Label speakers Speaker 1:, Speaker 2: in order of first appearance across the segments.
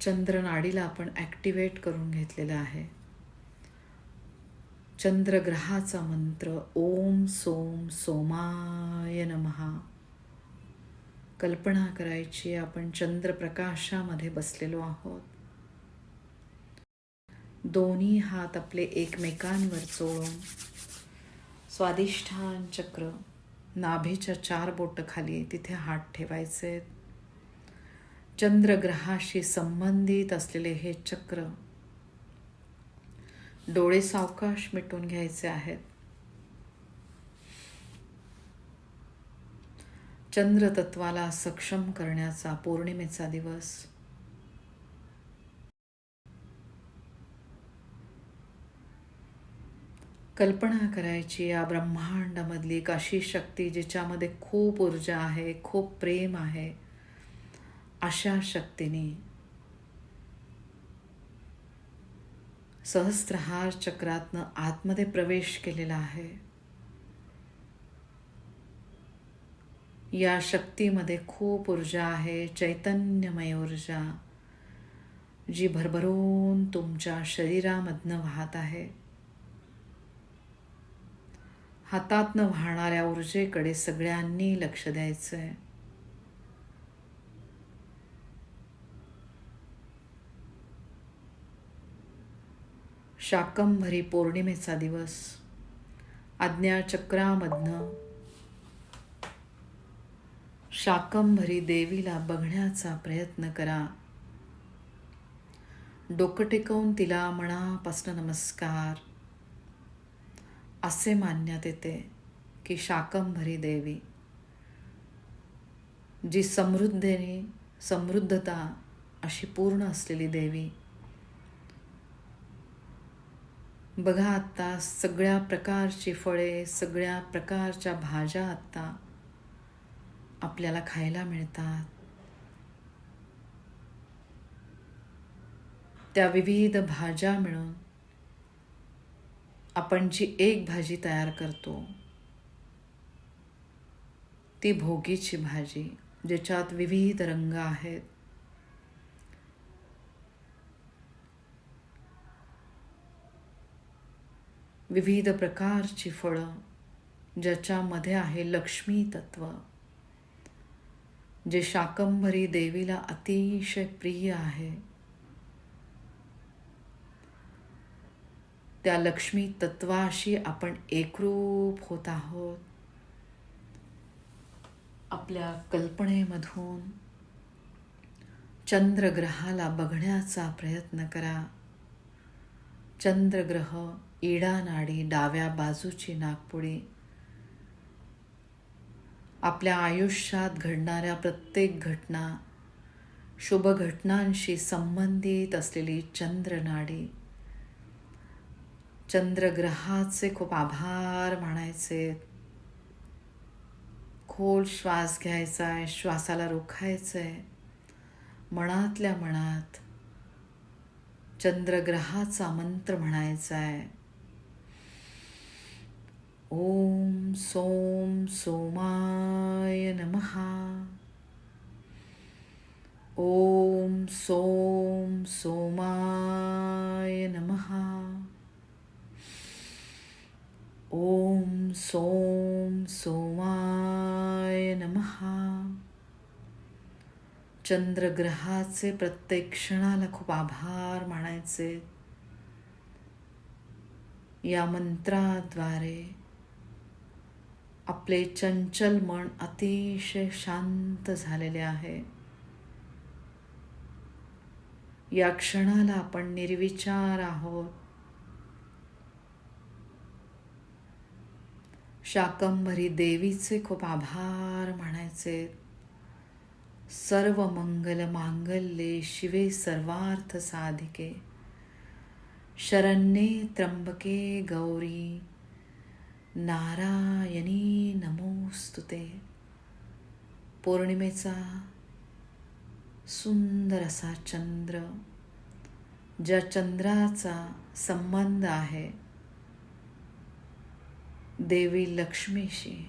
Speaker 1: चंद्रनाडीला आपण ॲक्टिवेट करून घेतलेलं आहे. चंद्रग्रहाचा मंत्र ओम सोम सोमाय नमहा कल्पना करायची आपण चंद्रप्रकाशामध्ये बसलेलो आहोत. दोन्ही हात आपले एकमेकांवर चोळून स्वादिष्ठान चक्र नाभीच्या चार बोट खाली तिथे हात ठेवायचे चंद्रग्रहाशी संबंधित असलेले हे चक्र डोळे सावकाश मिटून घ्यायचे आहेत. चंद्रतत्वाला सक्षम करण्याचा पौर्णिमेचा दिवस. कल्पना करायची या ब्रह्मांडामधली एक अशी शक्ती जिच्यामध्ये खूप ऊर्जा आहे खूप प्रेम आहे. अशा शक्तीने. सहस्त्रहार चक्रातनं आतमध्ये प्रवेश केलेला आहे. या शक्तीमध्ये खूप ऊर्जा आहे चैतन्यमय ऊर्जा जी भरभरून तुमच्या शरीरामधनं वाहत आहे. हातातनं वाहणाऱ्या ऊर्जेकडे सगळ्यांनी लक्ष द्यायचं आहे शाकंभरी पौर्णिमेचा दिवस. आज्ञाचक्रामधनं शाकंभरी देवीला बघण्याचा प्रयत्न करा. डोकं टेकवून तिला मनापासून नमस्कार. असे मानण्यात येते की शाकंभरी देवी जी समृद्धीने समृद्धता अशी पूर्ण असलेली देवी बघा आत्ता सगळ्या प्रकारची फळे सगळ्या प्रकारच्या भाज्या आत्ता आपल्याला खायला मिळतात. त्या विविध भाज्या मिळून आपण जी एक भाजी तयार करतो ती भोगीची भाजी ज्याच्यात विविध रंग आहेत. विविध प्रकारची फळं ज्याच्यामध्ये आहे लक्ष्मी तत्व. जे शाकंभरी देवीला अतिशय प्रिय आहे. त्या लक्ष्मी तत्वाशी आपण एकरूप होत आहोत. आपल्या कल्पनेमधून चंद्रग्रहाला बघण्याचा प्रयत्न करा. चंद्रग्रह इडा नाडी डाव्या बाजूची नागपुडी. आपल्या आयुष्यात घडणाऱ्या प्रत्येक घटना शुभ घटनांशी संबंधित असलेली चंद्रनाडी चंद्रग्रहाचे खूप आभार मानायचे. खोल श्वास घ्यायचा आहे श्वासाला रोखायचं आहे मनातल्या मनात चंद्रग्रहाचा मंत्र म्हणायचा आहे ओम सोम सोमाय नमहा ओम सोम सोमाय नमहा ओम सोम सोमाय नमहा चंद्रग्रहाचे प्रत्येक क्षणाला खूप आभार मानायचे. या मंत्राद्वारे आपले चंचल मन अतिशय शांत झालेले आहे. या क्षणाला आपण निर्विचार आहोत. शाकंभरी देवीचे खूप आभार म्हणायचे सर्व मंगल मांगल्ये शिवे सर्वार्थ साधिके. शरण्ये त्र्यंबके गौरी. नारायणी नमोस्तुते. पौर्णिमेचा सुंदर असा चंद्र ज्या चंद्राचा संबंध आहे देवी लक्ष्मीशी.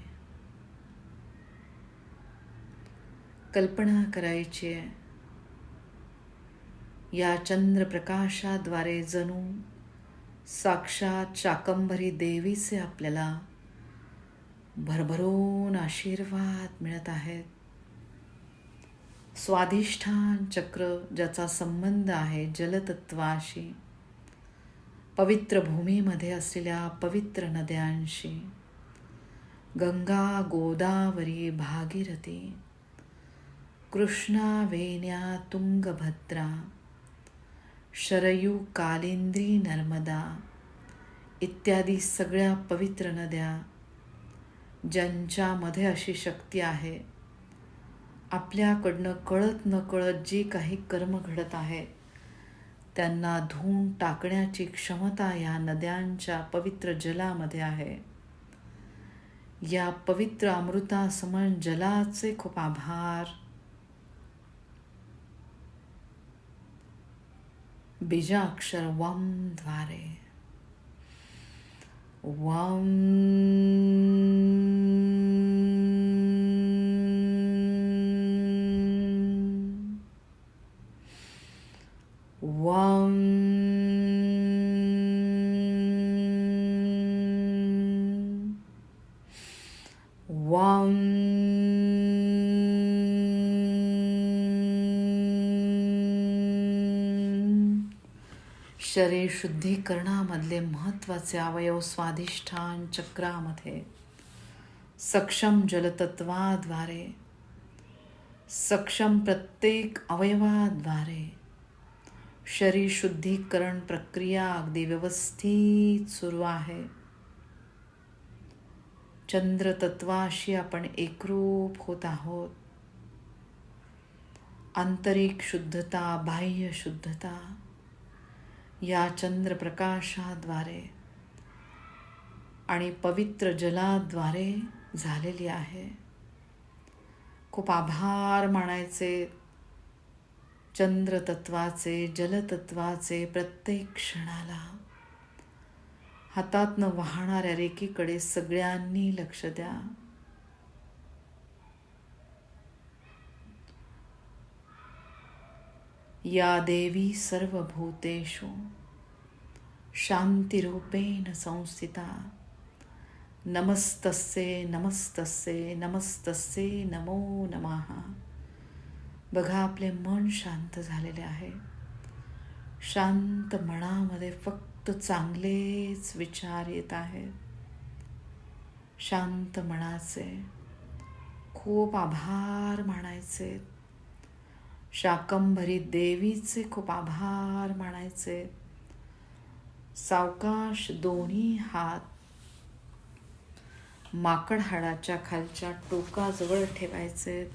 Speaker 1: कल्पना करायची आहे. या चंद्रप्रकाशाद्वारे जणू साक्षात शाकंभरी देवीचे आपल्याला भरभरून आशीर्वाद मिळत आहेत. स्वाधिष्ठान चक्र ज्याचा संबंध आहे जलतत्वाशी पवित्र भूमीमध्ये असलेल्या पवित्र नद्यांशी गंगा गोदावरी भागीरथी कृष्णा वेण्या तुंगभद्रा शरयू कालिंद्री नर्मदा इत्यादी सगळ्या पवित्र नद्या ज्यांच्यामध्ये अशी शक्ती आहे आपल्याकडनं कळत न कळत जे काही कर्म घडत आहे त्यांना धुवून टाकण्याची क्षमता या नद्यांच्या पवित्र जलामध्ये आहे. या पवित्र अमृतासमन जलाचे खूप आभार. बीजाक्षर वमद्वारे वम वम वम शरीर शुद्धीकरणामधले महत्त्वाचे अवयव स्वाधिष्ठान चक्रामध्ये. सक्षम जलतत्वाद्वारे सक्षम प्रत्येक अवयवाद्वारे शरीर शुद्धीकरण प्रक्रिया अगदी व्यवस्थित सुरू आहे. चंद्रतत्वाशी आपण एकरूप होत आहोत. आंतरिक शुद्धता बाह्य शुद्धता या चंद्रप्रकाशाद्वारे आणि पवित्र जलाद्वारे झालेली आहे. खूप आभार मानायचे चंद्रतत्वाचे जलतत्वाचे प्रत्येक क्षणाला. हातातनं वाहणाऱ्या रेखीकडे सगळ्यांनी लक्ष द्या. या देवी सर्वभूतेषु। शान्तिरूपेण संस्थिता। नमस्तस्ये नमस्तस्ये नमस्तस्ये नमो नमः। बघा आपले मन शांत झालेले आहे. शांत मनामध्ये फक्त चांगलेच विचार येत आहेत शांत मनाचे खूप आभार मानायचे. शाकंभरी देवीचे खूप आभार मानायचे. सावकाश दोन्ही हात माकड हाडाच्या खालच्या टोकाजवळ ठेवायचे.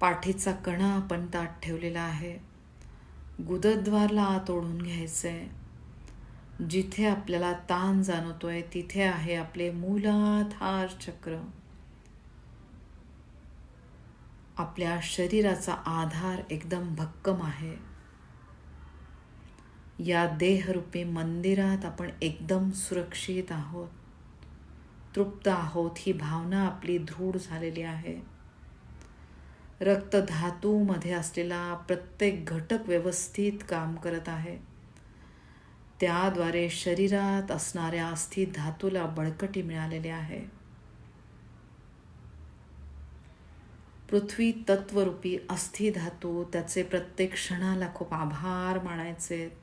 Speaker 1: पाठीचा कणा आपण ताट ठेवलेला आहे. गुदद्वारला आत ओढून घ्यायचे. जिथे आपल्याला ताण जाणवतोय तिथे आहे आपले मूलाधार चक्र. आपल्या शरीराचा आधार एकदम भक्कम आहे. या देहरूपी मंदिरात आपण एकदम सुरक्षित आहोत. तृप्त आहोत ही भावना आपली दृढ झालेली आहे. रक्तधातूमध्ये असलेला प्रत्येक घटक व्यवस्थित काम करत आहे. त्याद्वारे शरीरात असणाऱ्या अस्थि धातूला बळकटी मिळालेली आहे. पृथ्वी तत्वरूपी अस्थि धातू त्याचे प्रत्येक क्षणाला खूप आभार मानायचे.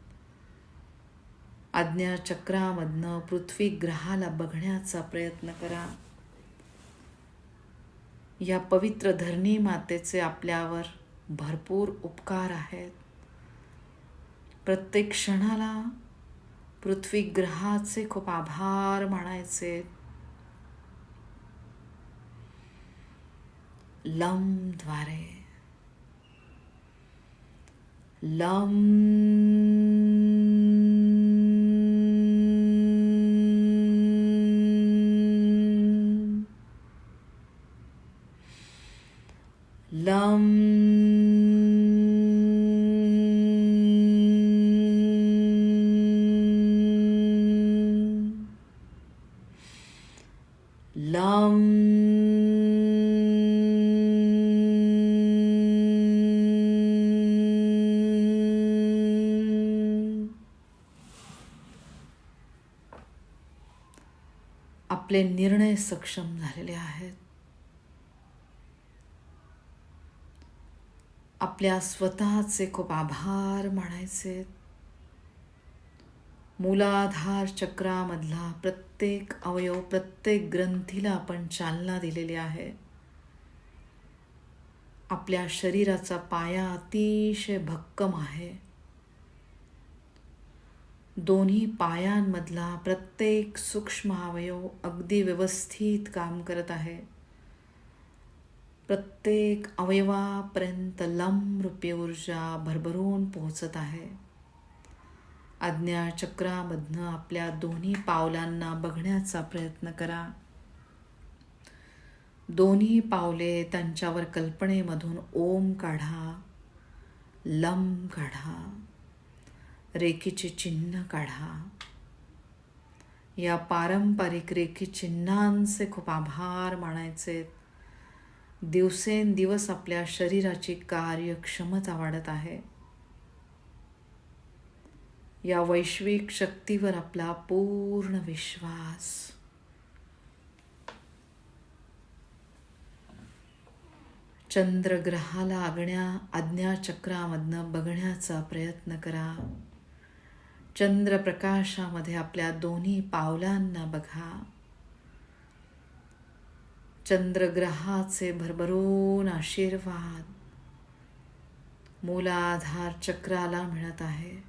Speaker 1: आज्ञाचक्रामधनं पृथ्वी ग्रहाला बघण्याचा प्रयत्न करा. या पवित्र धरणी मातेचे आपल्यावर भरपूर उपकार आहेत. प्रत्येक क्षणाला पृथ्वी ग्रहाचे खूप आभार मानायचे. लमद्वारे लम लम आपले निर्णय सक्षम झालेले आहेत. आपल्या स्वतःचे खूप आभार मानायचे. मूलाधार चक्रामधला प्रत्येक अवयव प्रत्येक ग्रंथीला आपण चालना दिलेली आहे. आपल्या शरीराचा पाया अतिशय भक्कम आहे. दोन्ही पायांमधला प्रत्येक सूक्ष्म अवयव अगदी व्यवस्थित काम करत आहे. प्रत्येक अवयवापर्यंत लंबरूपी ऊर्जा भरभरून पोहोचत आहे. आज्ञाचक्रामधनं आपल्या दोन्ही पावलांना बघण्याचा प्रयत्न करा. दोन्ही पावले त्यांच्यावर कल्पनेमधून ओम काढा लम काढा. रेखीचे चिन्ह काढा. या पारंपरिक रेखी चिन्हांचे खूप आभार मानायचे. दिवसेंदिवस आपल्या शरीराची कार्यक्षमता वाढत आहे. या वैश्विक शक्तीवर आपला पूर्ण विश्वास. चंद्रग्रहाला आज्ञा आज्ञाचक्रामधनं बघण्याचा प्रयत्न करा. चंद्रप्रकाशामध्ये आपल्या दोन्ही पावलांना बघा. चंद्रग्रहाचे भरभरून आशीर्वाद मूलाधार चक्राला मिळत आहे.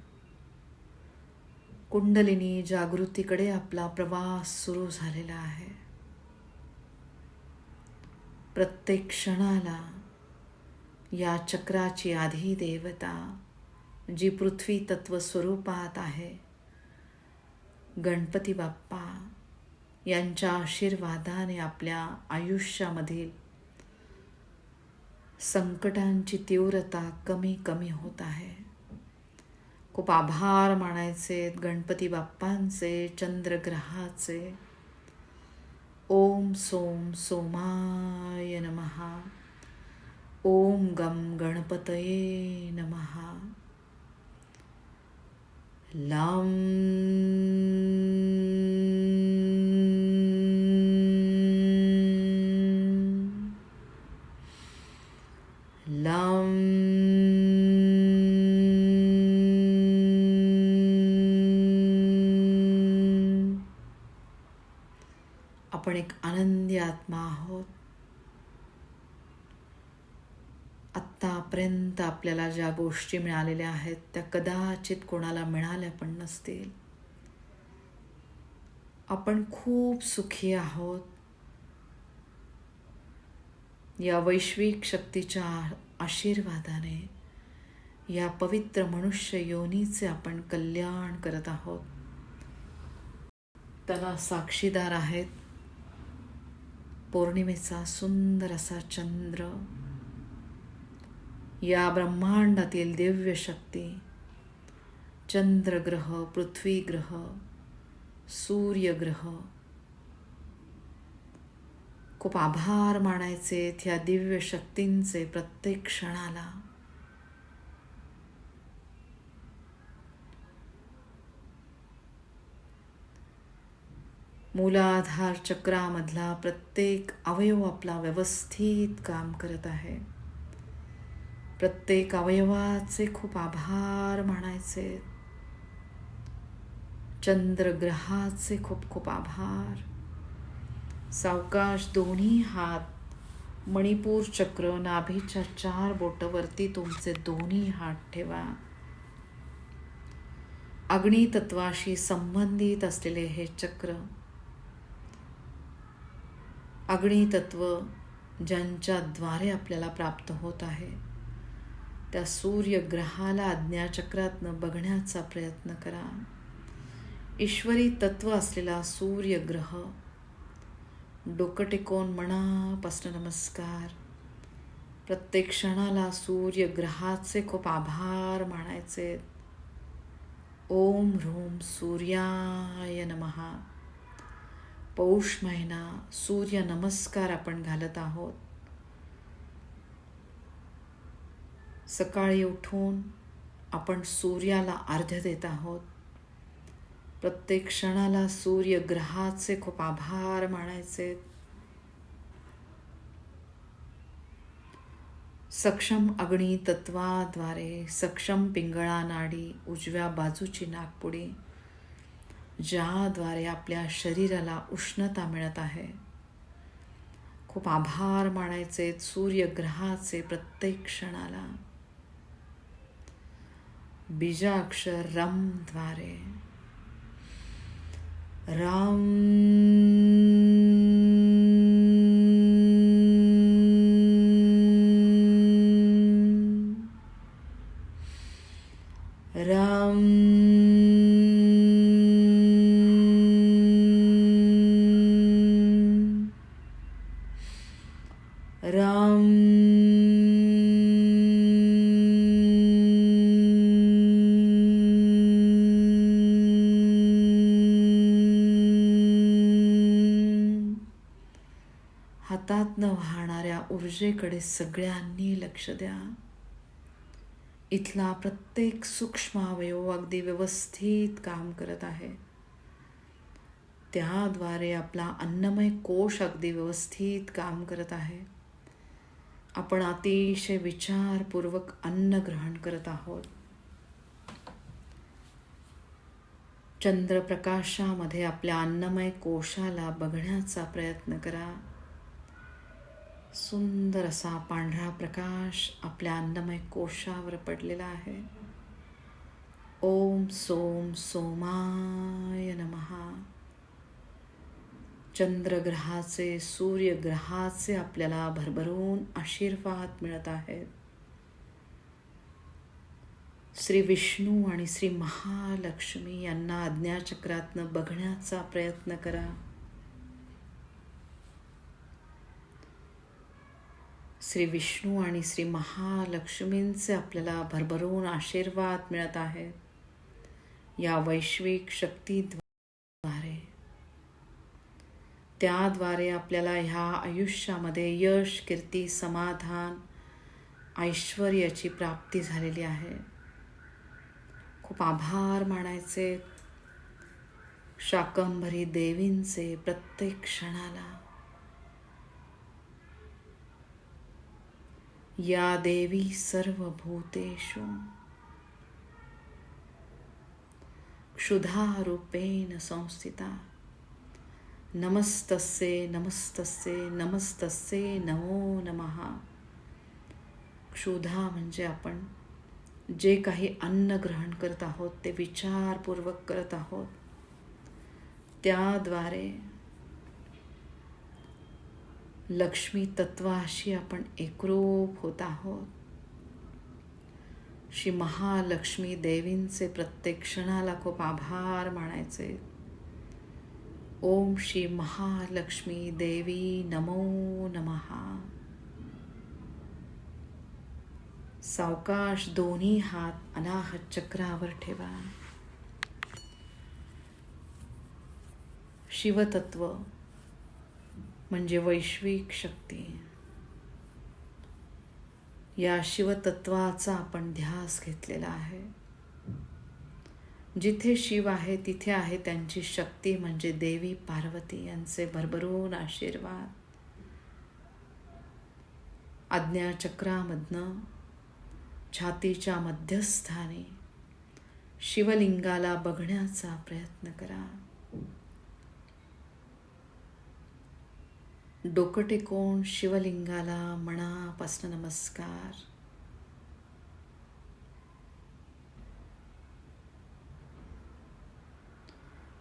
Speaker 1: कुंडलिनी जागृतीकडे आपला प्रवास सुरू झालेला आहे. प्रत्येक क्षणाला या चक्राची आधी देवता जी पृथ्वी तत्व स्वरूपात आहे. गणपती बाप्पा यांच्या आशीर्वादाने आपल्या आयुष्यामधील संकटांची तीव्रता कमी कमी होत आहे. खूप आभार मानायचे गणपती बाप्पांचे चंद्रग्रहाचे. ओम सोम सोमाय नमहा ओम गम गणपतये नमहा Lum. आतापर्यंत आपल्याला ज्या गोष्टी मिळालेल्या आहेत त्या कदाचित कोणाला मिळाल्या पण नसतील. आपण खूप सुखी आहोत. या वैश्विक शक्तीच्या आशीर्वादाने या पवित्र मनुष्य योनीचे आपण कल्याण करत आहोत. त्याला साक्षीदार आहेत पौर्णिमेचा सुंदर असा चंद्र. या ब्रह्मांडातील दिव्य शक्ती. चंद्रग्रह पृथ्वीग्रह सूर्यग्रह. खूप आभार मानायचे त्या दिव्य शक्तींचे प्रत्येक क्षणाला. मूलाधार चक्रामधला प्रत्येक अवयव आपला व्यवस्थित काम करत आहे. प्रत्येक अवयवाचे खूप आभार मानायचे. चंद्रग्रहाचे खूप खूप आभार. सावकाश दोन्ही हात मणिपूर चक्र नाभीच्या चार बोटवरती तुमचे दोन्ही हात ठेवा. अग्नितत्वाशी संबंधित असलेले हे चक्र अग्नितत्व ज्यांच्याद्वारे आपल्याला प्राप्त होत आहे. त्या सूर्यग्रहाला आज्ञाचक्रातनं बघण्याचा प्रयत्न करा. ईश्वरी तत्व असलेला सूर्यग्रह. डोकं टेकवून मनापासून नमस्कार. प्रत्येक क्षणाला सूर्यग्रहाचे खूप आभार मानायचे. ओम ह्रूम सूर्याय नमहा पौष महिना सूर्य नमस्कार आपण घालत आहोत. सकाळी उठून आपण सूर्याला अर्ध्य देत आहोत. प्रत्येक क्षणाला सूर्यग्रहाचे खूप आभार मानायचे. सक्षम अग्नी तत्वाद्वारे सक्षम पिंगळा नाडी उजव्या बाजूची नागपुडी ज्याद्वारे आपल्या शरीराला उष्णता मिळत आहे. खूप आभार मानायचे सूर्यग्रहाचे प्रत्येक क्षणाला. बीजाक्षर रमद्वारे राम राम ऊर्जेकडे सगळ्यांनी लक्ष द्या. इथला प्रत्येक सूक्ष्म अवयव अगदी व्यवस्थित काम करत आहे. त्याद्वारे आपला अन्नमय कोश अगदी व्यवस्थित काम करत आहे. आपण अतिशय विचारपूर्वक अन्न ग्रहण करत आहोत. चंद्रप्रकाशामध्ये आपल्या अन्नमय कोशाला बघण्याचा प्रयत्न करा. सुंदर असा पांढरा प्रकाश आपल्या अन्नमय कोशावर पडलेला आहे. ओम सोम सोमाय नमहा. चंद्रग्रहाचे सूर्यग्रहाचे आपल्याला भरभरून आशीर्वाद मिळत आहेत. श्री विष्णू आणि श्री महालक्ष्मी यांना आज्ञाचक्रातनं बघण्याचा प्रयत्न करा. श्री विष्णू आणि श्री महालक्ष्मींचे आपल्याला भरभरून आशीर्वाद मिळत आहेत या वैश्विक शक्तीद्वारे. त्याद्वारे आपल्याला ह्या आयुष्यामध्ये यश कीर्ती समाधान ऐश्वर्याची प्राप्ती झालेली आहे. खूप आभार मानायचे. शाकंभरी देवींचे प्रत्येक क्षणाला. या देवी सर्वभूतेषु। क्षुधारूपेण संस्थिता। नमस्तस्ये नमस्तस्ये नमस्तस्ये नमो नमः। क्षुधा म्हणजे आपण जे काही अन्न ग्रहण करत आहोत, ते विचारपूर्वक करत आहोत. त्याद्वारे लक्ष्मी तत्वाशी आपण एकरूप होत आहोत. श्री महालक्ष्मी देवींचे प्रत्येक क्षणाला खूप आभार मानायचे. ओम श्री महालक्ष्मी देवी नमो नमहा. सावकाश दोन्ही हात अनाहत चक्रावर ठेवा. शिवतत्व. म्हणजे वैश्विक शक्ती. या शिवतत्वाचा आपण ध्यास घेतलेला आहे. जिथे शिव आहे तिथे आहे त्यांची शक्ती म्हणजे देवी पार्वती यांचे भरभरून आशीर्वाद. आज्ञाचक्रामधनं छातीच्या मध्यस्थानी शिवलिंगाला बघण्याचा प्रयत्न करा. डोकं टेकून शिवलिंगाला मनापासून नमस्कार.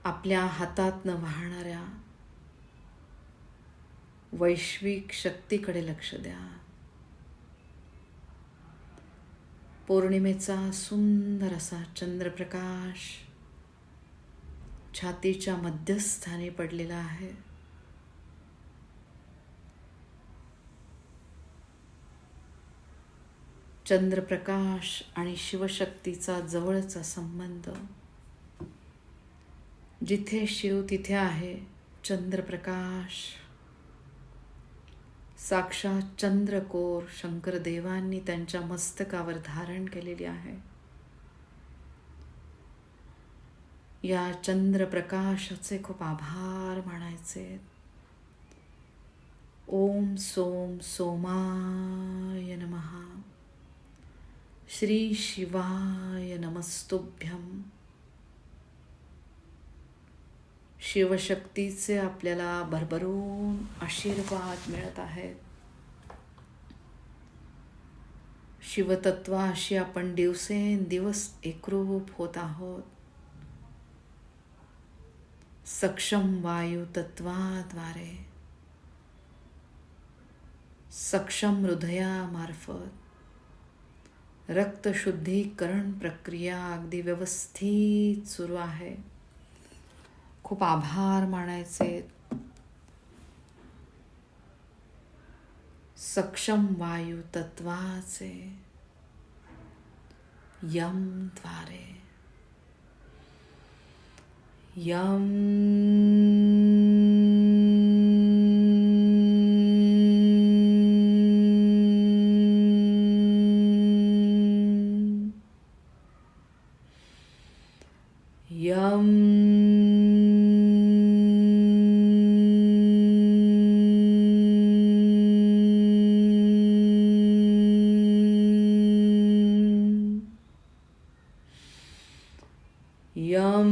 Speaker 1: आपल्या हातातनं वाहणाऱ्या वैश्विक शक्तीकडे लक्ष द्या. पौर्णिमेचा सुंदर असा चंद्रप्रकाश छातीच्या मध्यस्थानी पडलेला आहे. चंद्रप्रकाश आणि शिवशक्तीचा जवळचा संबंध. जिथे शिव तिथे आहे चंद्रप्रकाश. साक्षात चंद्रकोर शंकरदेवांनी त्यांच्या मस्तकावर धारण केलेली आहे. या चंद्रप्रकाशाचे खूप आभार मानायचे. ओम सोम सोमाय नमहा श्री शिवाय नमस्तुभ्यम शिवशक्तीचे आपल्याला भरभरून आशीर्वाद मिळत आहेत. शिवतत्वाशी आपण दिवसेंदिवस एकरूप होत आहोत. सक्षम वायू तत्वाद्वारे. सक्षम हृदयामार्फत. रक्तशुद्धीकरण प्रक्रिया अगदी व्यवस्थित सुरू आहे. खूप आभार मानायचे. सक्षम वायू तत्वाचे. M M.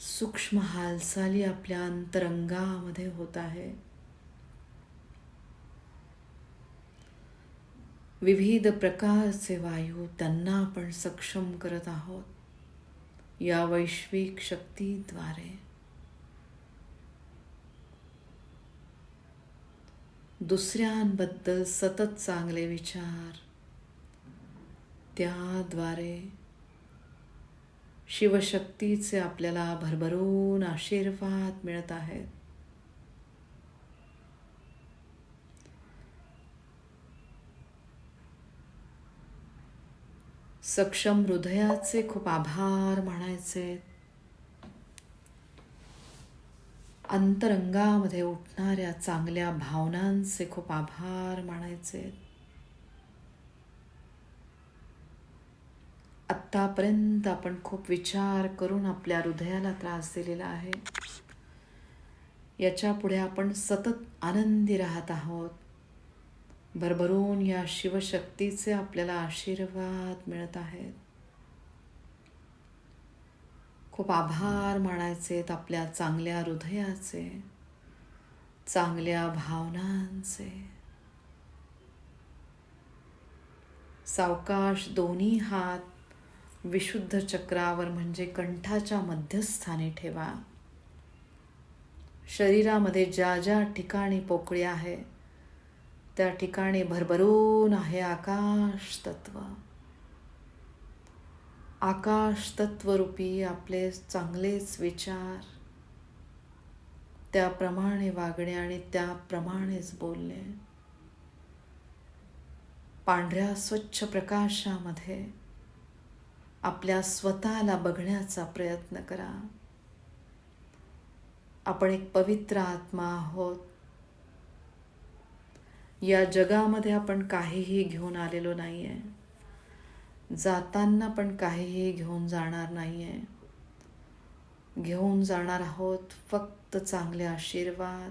Speaker 1: सूक्ष्म हालचाली आपल्या अंतरंगामध्ये होत आहे. विविध प्रकारचे वायू त्यांना आपण सक्षम करत आहोत या वैश्विक शक्तीद्वारे. दुसऱ्यांबद्दल सतत चांगले विचार. त्याद्वारे शिवशक्तीचे आपल्याला भरभरून आशीर्वाद मिळत आहेत. सक्षम हृदयाचे खूप आभार म्हणायचे अंतरंगामध्ये उठणाऱ्या चांगल्या भावनांचे खूप आभार मानायचे. आत्तापर्यंत आपण खूप विचार करून आपल्या हृदयाला त्रास दिलेला आहे. याच्यापुढे आपण सतत आनंदी राहत आहोत. भरभरून या शिवशक्तीचे आपल्याला आशीर्वाद मिळत आहेत. खूप आभार मानायचे आपल्या चांगल्या हृदयाचे चांगल्या भावनांचे. सावकाश दोन्ही हात विशुद्ध चक्रावर म्हणजे कंठाच्या मध्यस्थानी ठेवा. शरीरामध्ये ज्या ज्या ठिकाणी पोकळी आहे त्या ठिकाणी भरभरून आहे आकाश तत्व. आकाश तत्वरूपी आपले चांगलेच विचार त्याप्रमाणे वागणे आणि त्याप्रमाणेच बोलणे. पांढऱ्या स्वच्छ प्रकाशामध्ये आपल्या स्वतःला बघण्याचा प्रयत्न करा. आपण एक पवित्र आत्मा आहोत. या जगामध्ये आपण काहीही घेऊन आलेलो नाही आहे जाताना पण काहीही घेऊन जाणार नाही आहे घेऊन जाणार आहोत फक्त चांगले आशीर्वाद.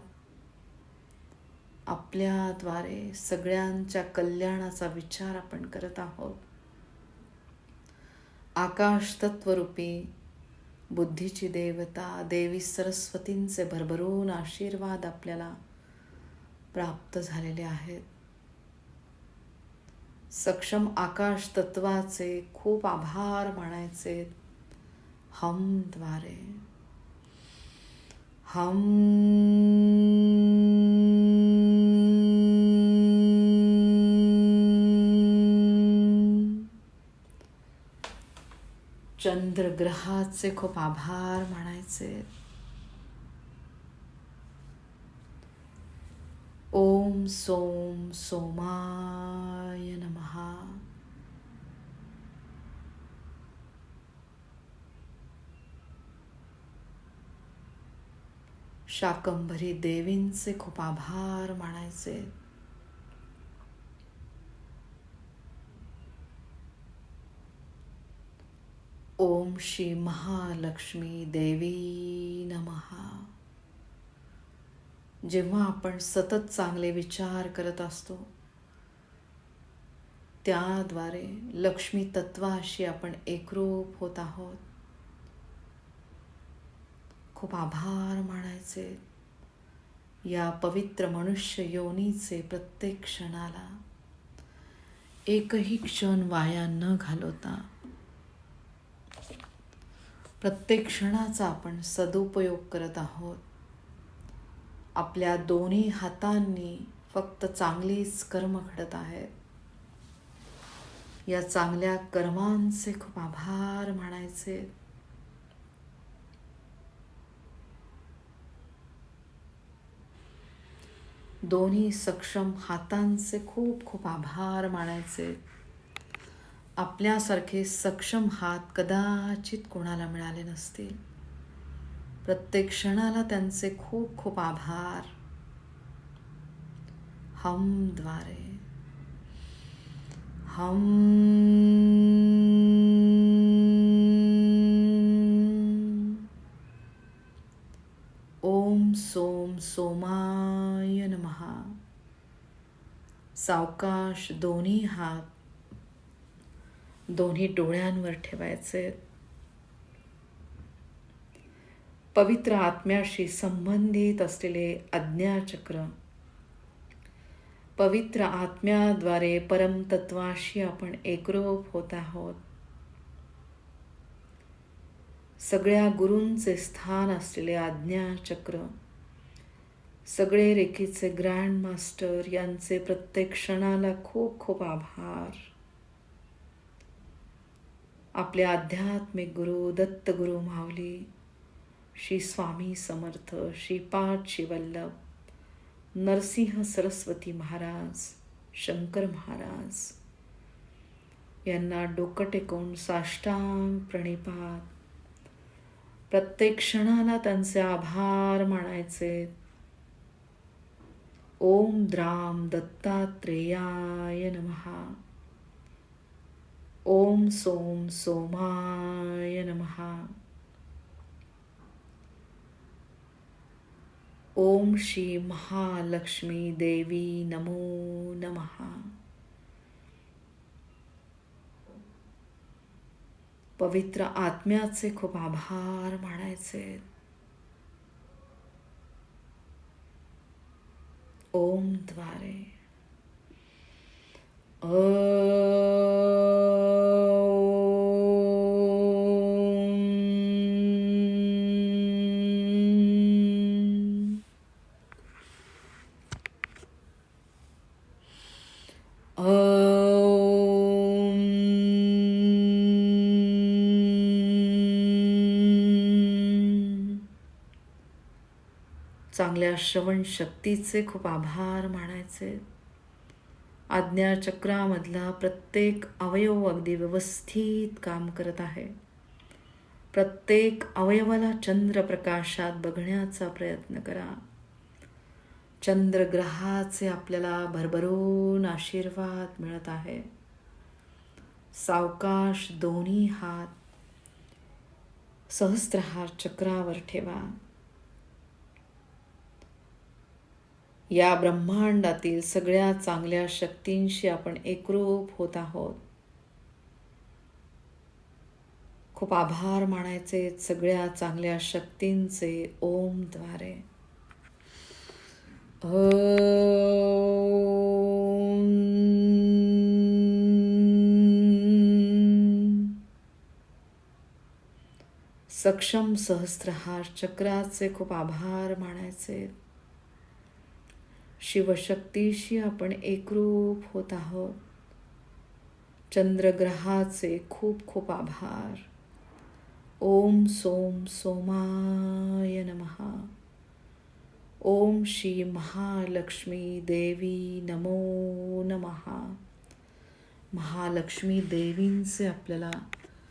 Speaker 1: आपल्याद्वारे सगळ्यांच्या कल्याणाचा विचार आपण करत आहोत. आकाश तत्वरूपी बुद्धीची देवता देवी सरस्वतींचे भरभरून आशीर्वाद आपल्याला प्राप्त झालेले आहेत. सक्षम आकाश तत्वाचे खूप आभार मानायचे. हमद्वारे हम चंद्रग्रहाचे खूप आभार मानायचे. सोम सोमाय नमहा शाकंभरी देवींचे खूप आभार मानायचे ओम श्री महालक्ष्मी देवी जेव्हा आपण सतत चांगले विचार करत असतो त्याद्वारे लक्ष्मी तत्वाशी आपण एकरूप होत आहोत. खूप आभार मानायचे या पवित्र मनुष्य योनीचे प्रत्येक क्षणाला. एकही क्षण वाया न घालवता प्रत्येक क्षणाचा आपण सदुपयोग करत आहोत. आपल्या दोन्ही हातांनी फक्त चांगलीच कर्म घडत आहेत. या चांगल्या कर्मांचे खूप आभार मानायचे. दोन्ही सक्षम हातांचे खूप खूप आभार मानायचे. आपल्यासारखे सक्षम हात कदाचित कोणाला मिळाले नसतील. प्रत्येक क्षणाला त्यांचे खूप खूप आभार. हमद्वारे हम ओम सोम सोमाय नमहा सावकाश दोन्ही हात दोन्ही डोळ्यांवर ठेवायचे. पवित्र आत्म्याशी संबंधित असलेले अज्ञाचक्र पवित्र आत्म्याद्वारे परमतत्वाशी आपण एकरूप होत आहोत. सगळ्या गुरूंचे स्थान असलेले आज्ञाचक्र सगळे रेखीचे ग्रँड मास्टर यांचे प्रत्येक क्षणाला खूप खूप आभार. आपले आध्यात्मिक गुरु दत्तगुरु माऊली श्री स्वामी समर्थ श्रीपाद शिवल्लभ नरसिंह सरस्वती महाराज शंकर महाराज. यांना डोकं टेकवून साष्टांग प्रणिपात. प्रत्येक क्षणाला त्यांचे आभार मानायचे. ओम द्राम दत्तात्रेयाय नमहा ओम सोम सोमाय नमहा ओम श्री महालक्ष्मी देवी नमो नमहा पवित्र आत्म्याचे खूप आभार मानायचे. ओमद्वारे. चांगल्या श्रवण शक्तीचे खूप आभार मानायचे. आज्ञाचक्रामधला प्रत्येक अवयव अगदी व्यवस्थित काम करत आहे. प्रत्येक अवयवाला चंद्रप्रकाशात बघण्याचा प्रयत्न करा. चंद्रग्रहाचे आपल्याला भरभरून आशीर्वाद मिळत आहे. सावकाश दोन्ही हात सहस्त्रहार चक्रावर ठेवा. या ब्रह्मांडातील सगळ्या चांगल्या शक्तींशी आपण एकरूप होत आहोत. खूप आभार मानायचे सगळ्या चांगल्या शक्तींचे ओमद्वारे सक्षम सहस्त्रहार चक्राचे खूप आभार मानायचे. शिवशक्तीशी आपण एकरूप होत आहोत. चंद्रग्रहाचे खूप खूप आभार. ओम सोम सोमाय नमहा ओम श्री महालक्ष्मी देवी नमो नमहा महालक्ष्मी देवींचे आपल्याला